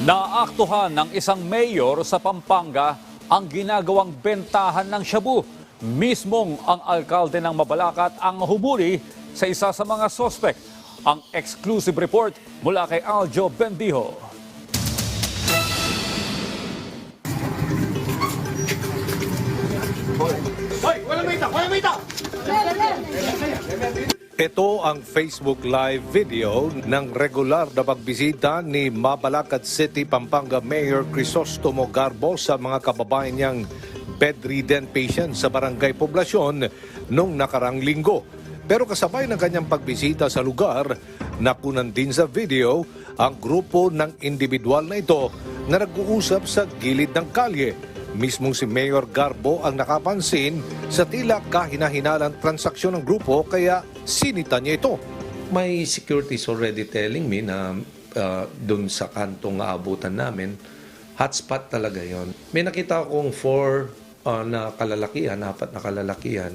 Naaktuhan ng isang mayor sa Pampanga ang ginagawang bentahan ng shabu. Mismong ang alkalde ng Mabalacat ang humuli sa isa sa mga sospek. Ang exclusive report mula kay Aljo Bendijo. Ito ang Facebook Live video ng regular na pagbisita ni Mabalacat City, Pampanga Mayor Crisostomo Garbo sa mga kababayan niyang bedridden patient sa barangay poblasyon nung nakarang linggo. Pero kasabay ng kanyang pagbisita sa lugar, nakunan din sa video ang grupo ng individual na ito na nag-uusap sa gilid ng kalye. Mismong si Mayor Garbo ang nakapansin sa tila kahinahinalang transaksyon ng grupo kaya sinita niya ito. My security is already telling me na uh, doon sa kantong aabutan namin, hotspot talaga yon. May nakita akong four uh, na kalalakihan, apat na kalalakihan,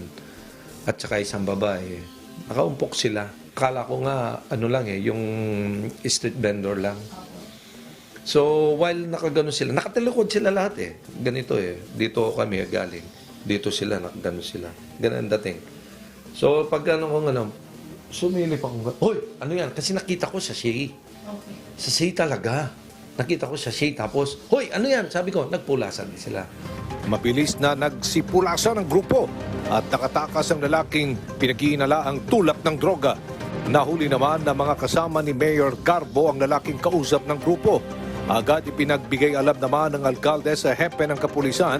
at saka isang babae. Nakaumpok sila. Akala ko nga, ano lang eh, yung street vendor lang. So, while nakaganon sila, nakatilikod sila lahat eh. Ganito eh. Dito kami galing. Dito sila, nakaganon sila. Ganun ang dating. So, pag ano kung ano, sumilip ako. Hoy, ano yan? Kasi nakita ko sa Shay. Sa Shay talaga. Nakita ko sa Shay. Tapos, hoy, ano yan? Sabi ko, nagpulasan din sila. Mabilis na nagsipulasan ng grupo at nakatakas ang lalaking pinag-iinala ang tulak ng droga. Nahuli naman ng mga kasama ni Mayor Garbo ang lalaking kausap ng grupo. Agad ipinagbigay alam naman ng alkalde sa hepe ng kapulisan,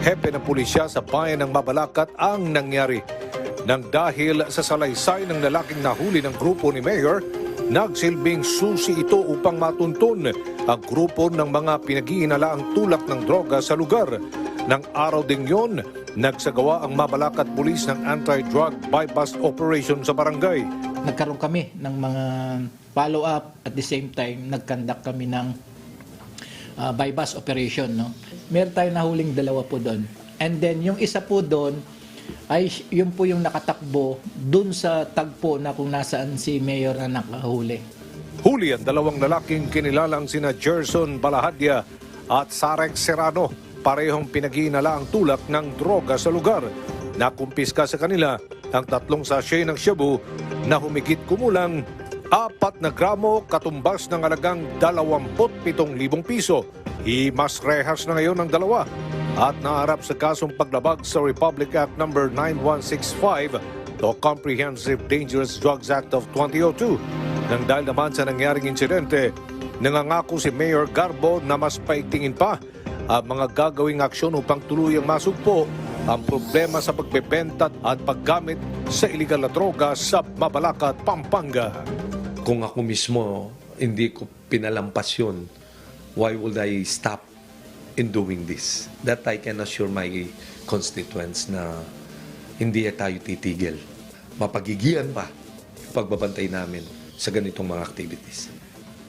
hepe ng pulisya sa bayan ng Mabalacat ang nangyari. Nang dahil sa salaysay ng lalaking nahuli ng grupo ni Mayor, nagsilbing susi ito upang matuntun ang grupo ng mga pinag-iinalaang tulak ng droga sa lugar. Nang araw ding yon, nagsagawa ang Mabalacat Police ng anti-drug bypass operation sa barangay. nagkaroon kami ng mga follow-up at the same time nagkandak kami ng uh, bypass operation no meron tayong nahuling dalawa po doon and then yung isa po doon ay yun po yung nakatakbo doon sa tagpo na kung nasaan si mayor na nakahuli Huli ang dalawang lalaking kinilalang sina Gerson Balahadya at Sarek Serrano. Parehong pinag-iinala ang tulak ng droga sa lugar. Nakumpiska sa kanila ang tatlong sachet ng shabu na humigit kumulang apat na gramo katumbas ng alagang 27,000 piso. Imas rehas na ngayon ang dalawa at naharap sa kasong paglabag sa Republic Act No. 9165 o Comprehensive Dangerous Drugs Act of 2002. Nang dahil naman sa nangyaring insidente, nangangako si Mayor Garbo na mas paigtingin pa ang mga gagawing aksyon upang tuluyang masugpo ang problema sa pagbebenta at paggamit sa iligal na droga sa Mabalacat, Pampanga. Kung ako mismo, hindi ko pinalampas yun, why would I stop in doing this? That I can assure my constituents na hindi tayo titigil. Mapagigian pa pagbabantay namin sa ganitong mga activities.